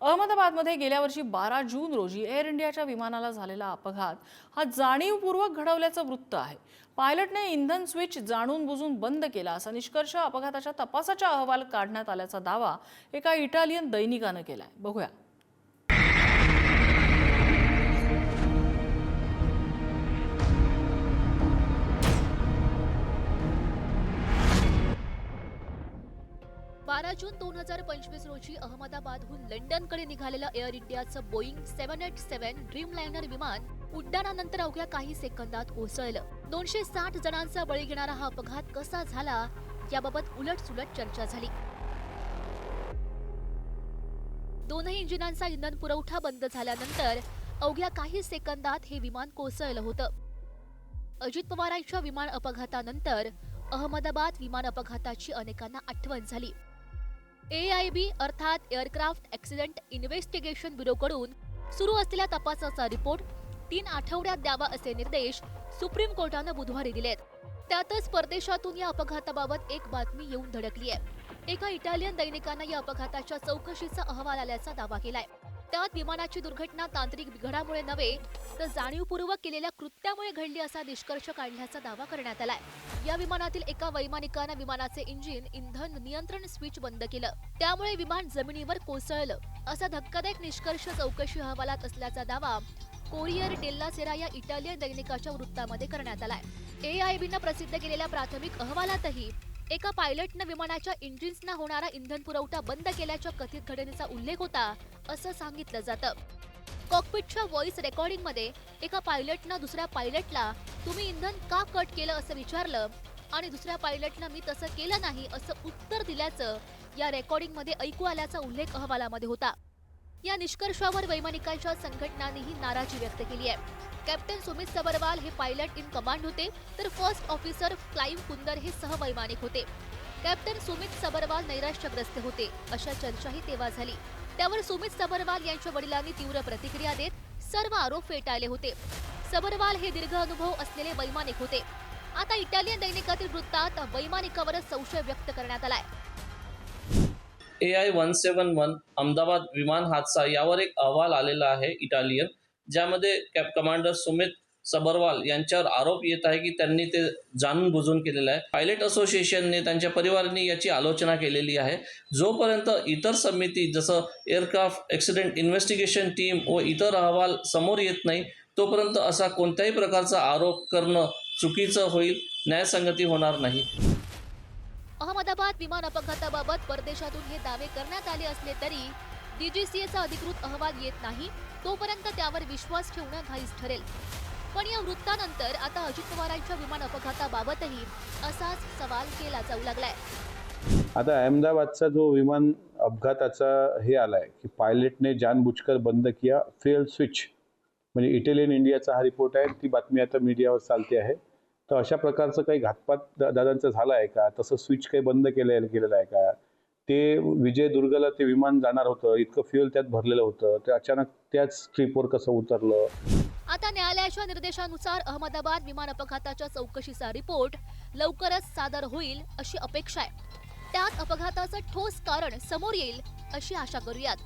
अहमदाबादमध्ये गेल्या वर्षी बारा जून रोजी एअर इंडियाच्या विमानाला झालेला अपघात हा जाणीवपूर्वक घडवल्याचं वृत्त आहे. पायलटने इंधन स्विच जाणून बुजून बंद केला असा निष्कर्ष अपघाताच्या तपासाच्या अहवाल काढण्यात आल्याचा दावा एका इटालियन दैनिकानं केलाय. बघूया. बारा जून दोन हजार पंचवीस रोजी अहमदाबादहून लंडनकडे निघालेलं एअर इंडियाचं Boeing seven eight seven Dreamliner विमान उड्डाणानंतर अवघ्या काही सेकंदात कोसळलं दोनशे साठ जणांचा बळी घेणारा हा अपघात कसा झाला याबाबत उलटसुलट चर्चा झाली. दोनही इंजिनांचा इंधन पुरवठा बंद झाल्यानंतर अवघ्या काही सेकंदात हे विमान कोसळलं होतं. अजित पवारांच्या विमान अपघातानंतर अहमदाबाद विमान अपघाताची अनेकांना आठवण झाली. ए आय बी अर्थात एअरक्राफ्ट ऍक्सिडेंट इन्व्हेस्टिगेशन ब्युरोकडून सुरू असलेल्या तपासाचा रिपोर्ट तीन आठवड्यात द्यावा असे निर्देश सुप्रीम कोर्टानं बुधवारी दिलेत. त्यातच परदेशातून या अपघाताबाबत एक बातमी येऊन धडकली आहे एका इटालियन दैनिकानं या अपघाताच्या चौकशीचा अहवाल आल्याचा दावा केलाय. त्यात विमानाची दुर्घटना तांत्रिक बिघडामुळे नव्हे तर जाणीवपूर्वक केलेल्या कृत्यामुळे घडली असा निष्कर्ष काढल्याचा दावा करण्यात आलाय. या विमानातील एका वैमानिकानं विमानाचे इंजिन इंधन नियंत्रण स्विच बंद केलं. त्यामुळे विमान जमिनीवर कोसळलं. असा धक्कादायक निष्कर्ष चौकशी अहवालात असल्याचा दावा कोरियर डेल्ला सेरा या इटालियन दैनिकाच्या वृत्तामध्ये करण्यात आलाय. एआयबीनं प्रसिद्ध केलेल्या प्राथमिक अहवालातही एका पायलटनं विमानाच्या इंजिन्सना होणारा इंधन पुरवठा बंद केल्याच्या कथित घटनेचा उल्लेख होता असं सांगितलं जातं. कॉकपिटच्या व्हॉइस रेकॉर्डिंगमध्ये एका पायलटनं दुसऱ्या पायलटला तुम्ही इंधन का कट केलं? असं विचारलं आणि दुसऱ्या पायलटनं मी तसं केलं नाही असं उत्तर दिल्याचं या रेकॉर्डिंगमध्ये ऐकू आल्याचा उल्लेख अहवालामध्ये होता. या निष्कर्षावर वैमानिकांच्या संघटनांनीही नाराजी व्यक्त केली आहे. कॅप्टन सुमित सबरवाल हे पायलट इन कमांड होते. तर फर्स्ट ऑफिसर फ्लाइंग कुंदर हे सहवैमानिक होते. कॅप्टन सुमित सबरवाल नैराश्यग्रस्त होते. अशा चर्चाही तेव्हा झाली. त्यावर सुमित सबरवाल यांच्या वडिलांनी तीव्र प्रतिक्रिया देत सर्व आरोप फेटाळले होते. सबरवाल हे दीर्घ अनुभव असलेले वैमानिक होते. आता इटालियन दैनिकातील वृत्तात वैमानिकावरच संशय व्यक्त करण्यात आलाय. A I one seven one Ahmedabad विमान हादसा यावर एक अहवाल आलेला आहे इटालियन ज्यामध्ये कॅप कमांडर सुमित सबरवाल यांच्यावर आरोप येत आहे की त्यांनी ते जाणून बुजून केलेलं आहे. पायलट असोसिएशनने त्यांच्या परिवाराने याची आलोचना केलेली आहे. जोपर्यंत इतर समिती जसं एअरक्राफ्ट ॲक्सिडेंट इन्व्हेस्टिगेशन टीम व इतर अहवाल समोर येत नाही तोपर्यंत असा कोणत्याही प्रकारचा आरोप करणं चुकीचं होईल न्यायसंगती होणार नाही. अहमदाबाद विमान अपघाताबाबत परदेशातून हे दावे करण्यात आले असले तरी डीजीसीएचा अधिकृत अहवाल येत नाही तोपर्यंत त्यावर विश्वास ठेवणं घाईच ठरेल. पण या वृत्तानंतर आता अजित पवारांच्या विमान अपघाताबाबतही असाच सवाल केला जाऊ लागलाय. आता अहमदाबादचा जो विमान अपघाताचा हे आलाय की पायलटने जानबुचकर बंद किया फेल स्विच म्हणजे इटालियन इंडियाचा हा रिपोर्ट आहे ती बातमी आता मीडियावर चालते आहे. तर अशा प्रकारचं काही घातपात दा- दादांचं झालं आहे का? तसं स्विच काही बंद केलं केलेलं आहे का? ते विजयदुर्गला ते विमान जाणार होतं. इतकं फ्युएल त्यात भरलेलं होतं. ते अचानक त्याच ट्रिपवर कसं उतरलं? आता न्यायालयाच्या निर्देशानुसार अहमदाबाद विमान अपघाताच्या चौकशीचा रिपोर्ट लवकरच सादर होईल अशी अपेक्षा आहे. त्यात अपघाताचं ठोस कारण समोर येईल अशी आशा करूयात.